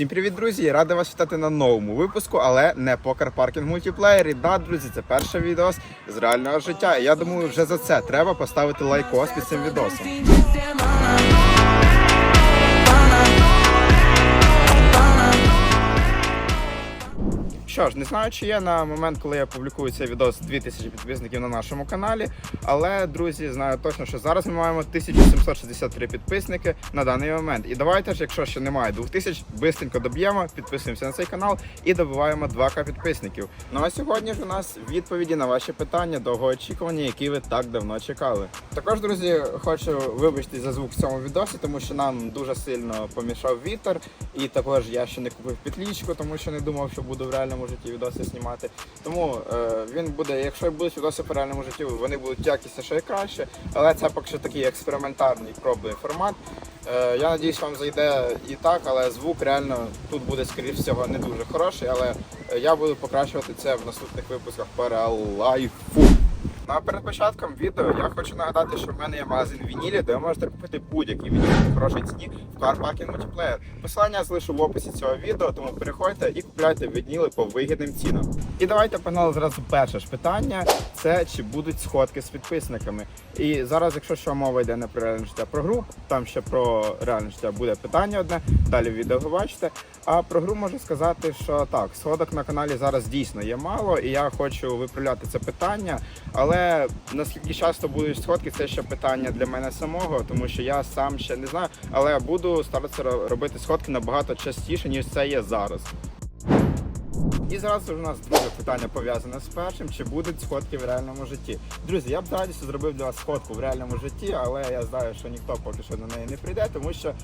Всім привіт, друзі! Ради вас вітати на новому випуску, але не по карпаркінг мультиплеєрі. Да, друзі, це перший відео з реального життя. І я думаю, вже за це треба поставити лайкос під цим відосом. Що ж, не знаю, чи є на момент, коли я публікую цей відос 2000 підписників на нашому каналі. Але, друзі, знаю точно, що зараз ми маємо 1763 підписники на даний момент. І давайте ж, якщо ще немає 2000, бистренько доб'ємо, підписуємося на цей канал і добиваємо 2К підписників. Ну а сьогодні ж у нас відповіді на ваші питання довгоочікувані, які ви так давно чекали. Також, друзі, хочу вибачити за звук в цьому відосі, тому що нам дуже сильно помішав вітер. І також я ще не купив підлічку, тому що не думав, що буду в реальному житті відоси знімати. Тому е, він буде, якщо будуть відоси по реальному житті, вони будуть якісніше і краще. Але це поки що такий експериментальний пробний формат. Е, я надіюсь, вам зайде і так, але звук реально тут буде, скоріш всього, не дуже хороший, але я буду покращувати це в наступних випусках по реал-лайфу. А перед початком відео я хочу нагадати, що в мене є магазин вінілі, де ви можете купити будь-який вініл по хорошій ціні в Car Parking Multiplayer. Посилання залишу в описі цього відео, тому переходьте і купляйте вініли по вигідним цінам. І давайте погнали зразу перше ж питання: це чи будуть сходки з підписниками. І зараз, якщо що мова йде не про реальне життя, про гру, там ще про реальне життя буде питання одне. Далі в відео ви бачите. А про гру можу сказати, що так, сходок на каналі зараз дійсно є мало, і я хочу виправляти це питання. Але наскільки часто будуть сходки, це ще питання для мене самого, тому що я сам ще не знаю, але буду старатися робити сходки набагато частіше, ніж це є зараз. І зразу ж у нас друге питання пов'язане з першим: чи будуть сходки в реальному житті? Друзі, я б з радістю зробив для вас сходку в реальному житті, але я знаю, що ніхто поки що на неї не прийде, тому що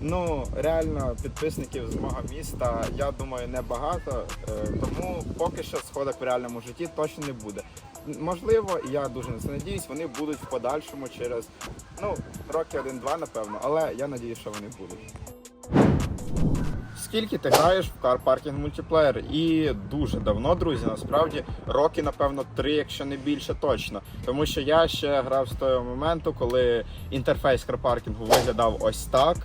ну реально підписників з мого міста, я думаю, небагато. Е, Тому поки що сходок в реальному житті точно не буде. Можливо, я дуже на це надіюсь, вони будуть в подальшому через ну роки один-два, напевно, але я надіюсь, що вони будуть. Скільки ти граєш в Parking мультиплеєр? І дуже давно, друзі, насправді роки, напевно, три, якщо не більше точно. Тому що я ще грав з того моменту, коли інтерфейс карпаркінгу виглядав ось так.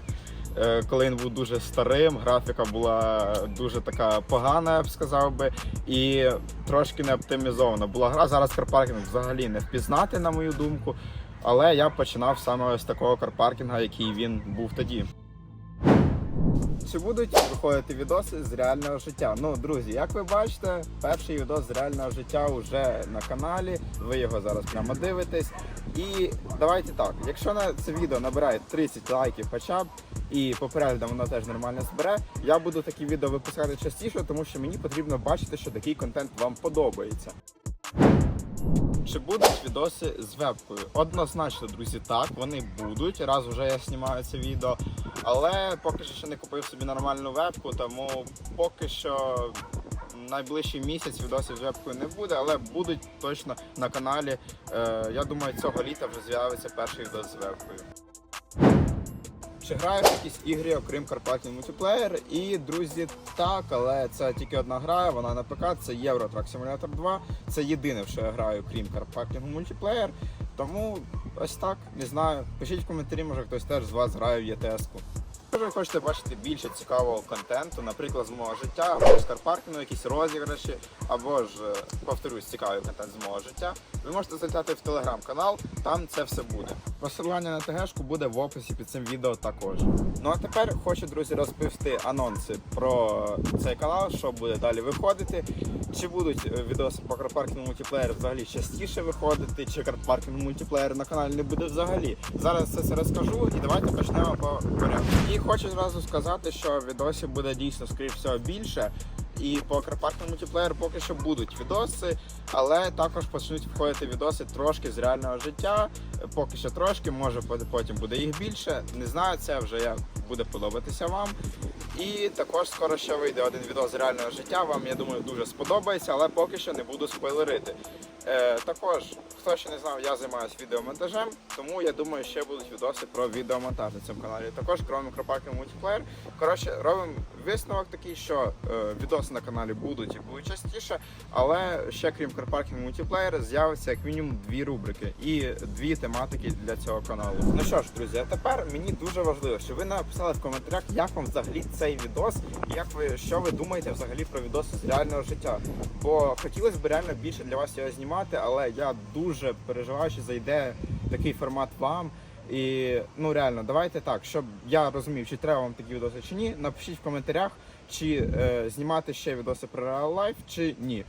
Е, Коли він був дуже старим, графіка була дуже така погана, я б сказав би, і трошки не оптимізована. Була гра. Зараз карпаркінг взагалі не впізнати, на мою думку. Але я починав саме ось такого карпаркінга, який він був тоді. Чи будуть виходити відоси з реального життя? Ну, друзі, як ви бачите, перший відос з реального життя вже на каналі. Ви його зараз прямо дивитесь. І давайте так, якщо на це відео набирає 30 лайків хоча б, і по воно теж нормально збере, я буду такі відео випускати частіше, тому що мені потрібно бачити, що такий контент вам подобається. Чи будуть відоси з вебкою? Однозначно, друзі, так, вони будуть. Раз вже я знімаю це відео. Але поки що ще не купив собі нормальну вебку, тому поки що найближчий місяць відосів з вебкою не буде, але будуть точно на каналі. Е, я думаю, цього літа вже з'явиться перший відос з вебкою. Чи граю якісь ігри, окрім Карпатів мультиплеєр? І друзі, так, але це тільки одна гра, вона на ПК, це Euro Truck Simulator 2. Це єдине, що я граю, крім Карпатів мультиплеєр. Тому ось так, не знаю. Пишіть в коментарі, може хтось теж з вас грає в ЄТС-ку. Якщо ви хочете бачити більше цікавого контенту, наприклад, з мого життя, або з карпаркінгу, якісь розіграші, або ж, е, повторюсь, цікавий контент з мого життя, ви можете залітати в телеграм-канал, там це все буде. Посилання на ТГшку буде в описі під цим відео також. Ну а тепер хочу, друзі, розповісти анонси про цей канал, що буде далі виходити. Чи будуть е, відоси по карпаркінгу мультиплеєр взагалі частіше виходити, чи карпаркінг мультиплеєр на каналі не буде взагалі. Зараз це все розкажу і давайте почнемо по порядку. Хочу зразу сказати, що відосів буде дійсно, скоріш всього, більше. І по карпаркному мультиплеєру поки що будуть відоси, але також почнуть входити відоси трошки з реального життя. Поки що трошки, може потім буде їх більше. Не знаю, це вже як буде подобатися вам. І також скоро ще вийде один відос з реального життя. Вам, я думаю, дуже сподобається, але поки що не буду спойлерити. Е, також, хто ще не знав, я займаюся відеомонтажем, тому я думаю, ще будуть відоси про відеомонтаж на цьому каналі. Також крім Кропаків мультиплеєр. Коротше, робимо висновок такий, що е, відоси на каналі будуть і будуть частіше, але ще крім Карпаркінг мультиплеєр з'явиться як мінімум дві рубрики і дві тематики для цього каналу. Ну що ж, друзі, а тепер мені дуже важливо, щоб ви написали в коментарях, як вам взагалі цей відос, і як ви що ви думаєте взагалі про відоси з реального життя. Бо хотілося б реально більше для вас його знімати, але я дуже переживаю, що зайде такий формат вам. І ну реально, давайте так, щоб я розумів, чи треба вам такі відоси чи ні. Напишіть в коментарях, чи е, знімати ще відоси про Real Life, чи ні.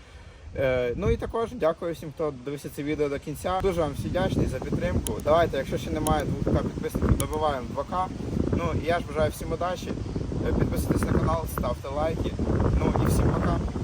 Е, ну і також дякую всім, хто дивився це відео до кінця. Дуже вам всі вдячний за підтримку. Давайте, якщо ще немає 2К підписників, добиваємо 2К. Ну і я ж бажаю всім удачі. Підписуйтесь на канал, ставте лайки. Ну і всім пока.